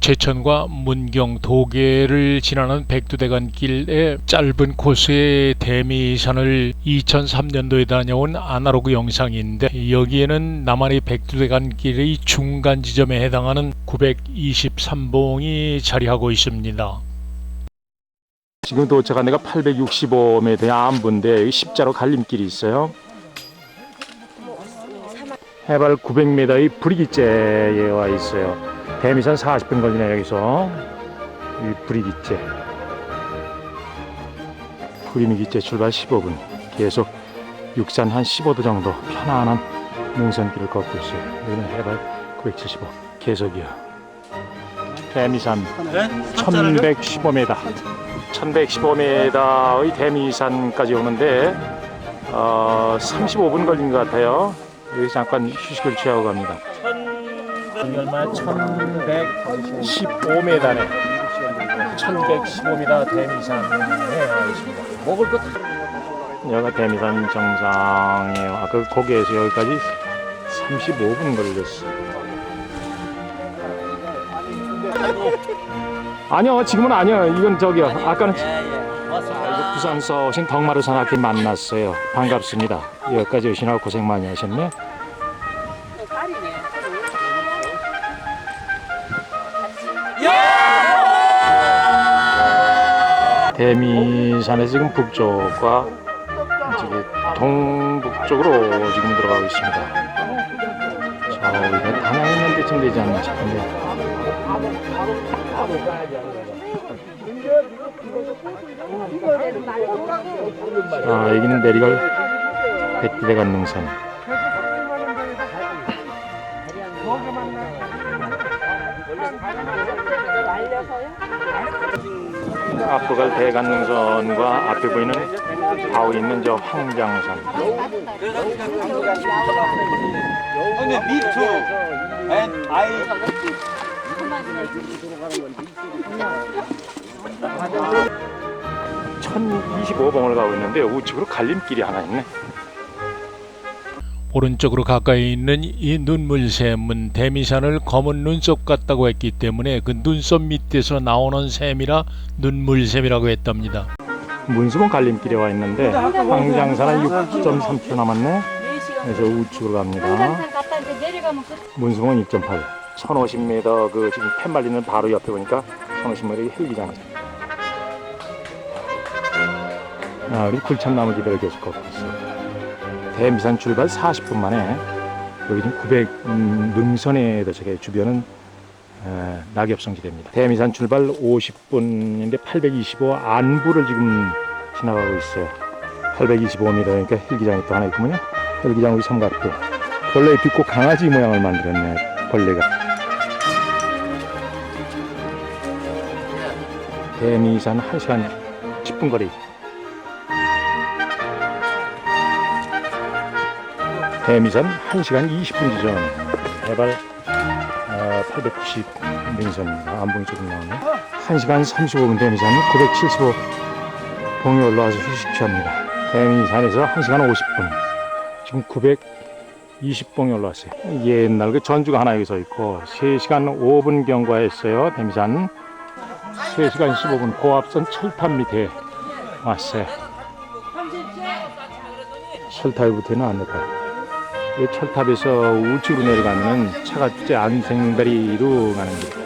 제천과 문경 도계를 지나는 백두대간길의 짧은 코스의 대미산을 2003년도에 다녀온 아날로그 영상인데 여기에는 남한의 백두대간길의 중간 지점에 해당하는 923봉이 자리하고 있습니다. 지금 도착한 데가 865m의 안부인데 십자로 갈림길이 있어요. 해발 900m의 브리기째에 와 있어요. 대미산 40분 걸리네 여기서 이 브리기째. 브리기째 출발 15분. 계속 육산 한 15도 정도 편안한 능선길을 걷고 있어요. 여기는 해발 975 계속이요. 대미산 1115m. 1115m의 대미산까지 오는데 어, 35분 걸린 것 같아요. 여기 잠깐 휴식을 취하고 갑니다. 얼마 1115m네. 1115m 대미산에 와 있습니다. 먹을 것 여기가 대미산 정상이에요. 아까 거기에서 여기까지 35분 걸렸어요. 아니요, 지금은 아니요. 이건 저기요. 아까는 아, 부산서 오신 덕마루 산악회 만났어요. 반갑습니다. 여기까지 오시느라 고생 많이 하셨네. 대미산에서 지금 북쪽과 저기 동북쪽으로 지금 들어가고 있습니다. 자, 우리가 단양 있는 데쯤 되지 않나 싶은데. 아, 여기는 내리갈 백두대 간 능선. 앞으로 갈 대간 능선과 앞에 보이는 바위 있는 저 황장산. 형님 me too and I 1025봉을 가고 있는데 우측으로 갈림길이 하나 있네. 오른쪽으로 가까이 있는 이 눈물샘은 대미산을 검은 눈썹 같다고 했기 때문에 그 눈썹 밑에서 나오는 샘이라 눈물샘이라고 했답니다. 문수봉 갈림길에 와 있는데 황장산은 6.3km 남았네. 그래서 우측으로 갑니다. 그 문수봉은 2.8. 1050m 그 지금 팻말리는 바로 옆에 보니까 1050m 헬기장이죠. 아, 우리 굴참나무 기대를 계속 걷고 있어요. 대미산 출발 40분 만에 여기 지금 900 음, 능선에 도착해 주변은 에, 낙엽성 지대입니다. 대미산 출발 50분인데 825 안부를 지금 지나가고 있어요. 825m니까 헬기장이 또 하나 있군요. 헬기장 우리 삼각도. 벌레 빛고 강아지 모양을 만들었네. 벌레가. 대미산 1시간 10분 거리. 대미산 1시간 20분 지점. 해발 어, 890 능선입니다. 안봉이 조금 나오네. 1시간 35분 대미산 975 봉에 올라와서 휴식 취합니다. 대미산에서 1시간 50분. 지금 920봉에 올라왔어요. 옛날 그 전주가 하나 여기 서 있고 3시간 5분 경과했어요. 대미산 3시간 15분 고압선 철탑 밑에 왔어요. 철탑 밑에는 안 내려가요. 이 철탑에서 우측으로 내려가면은 차가 이제 안생다리로 가는 길.